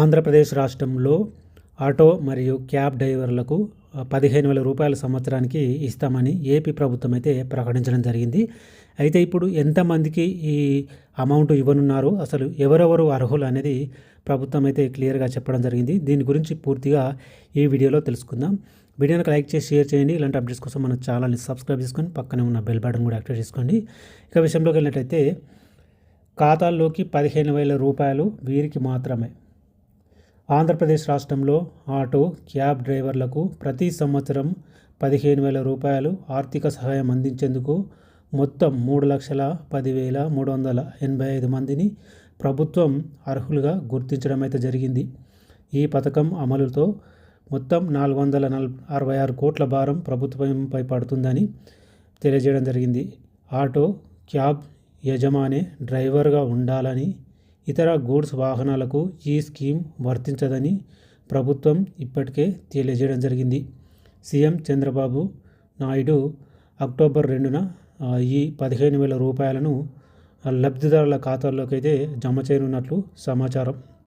ఆంధ్రప్రదేశ్ రాష్ట్రంలో ఆటో మరియు క్యాబ్ డ్రైవర్లకు పదిహేను వేల రూపాయల సంవత్సరానికి ఇస్తామని ఏపీ ప్రభుత్వం అయితే ప్రకటించడం జరిగింది. అయితే ఇప్పుడు ఎంతమందికి ఈ అమౌంట్ ఇవ్వనున్నారు అసలు ఎవరెవరు అర్హులు అనేది ప్రభుత్వం అయితే క్లియర్గా చెప్పడం జరిగింది. దీని గురించి పూర్తిగా ఈ వీడియోలో తెలుసుకుందాం. వీడియోని లైక్ చేసి షేర్ చేయండి. ఇలాంటి అప్డేట్స్ కోసం మన ఛానల్ని సబ్స్క్రైబ్ చేసుకొని పక్కనే ఉన్న బెల్ బటన్ కూడా యాక్టివేట్ చేసుకోండి. ఇక విషయంలోకి వెళ్ళినట్టయితే ఖాతాల్లోకి పదిహేను వేల రూపాయలు వీరికి మాత్రమే. ఆంధ్రప్రదేశ్ రాష్ట్రంలో ఆటో క్యాబ్ డ్రైవర్లకు ప్రతి సంవత్సరం పదిహేను వేల రూపాయలు ఆర్థిక సహాయం అందించేందుకు మొత్తం మూడు లక్షల పదివేల మూడు వందల ఎనభై ఐదు మందిని ప్రభుత్వం అర్హులుగా గుర్తించడం అయితే జరిగింది. ఈ పథకం అమలుతో మొత్తం నాలుగు వందల నల్ అరవై ఆరు కోట్ల భారం ప్రభుత్వంపై పడుతుందని తెలియజేయడం జరిగింది. ఆటో క్యాబ్ యజమానే డ్రైవర్గా ఉండాలని ఇతర గూడ్స్ వాహనాలకు ఈ స్కీమ్ వర్తించదని ప్రభుత్వం ఇప్పటికే తెలియజేయడం జరిగింది. సీఎం చంద్రబాబు నాయుడు అక్టోబర్ రెండున ఈ పదిహేను వేల రూపాయలను లబ్ధిదారుల ఖాతాల్లోకి అయితే జమ చేయనున్నట్లు సమాచారం.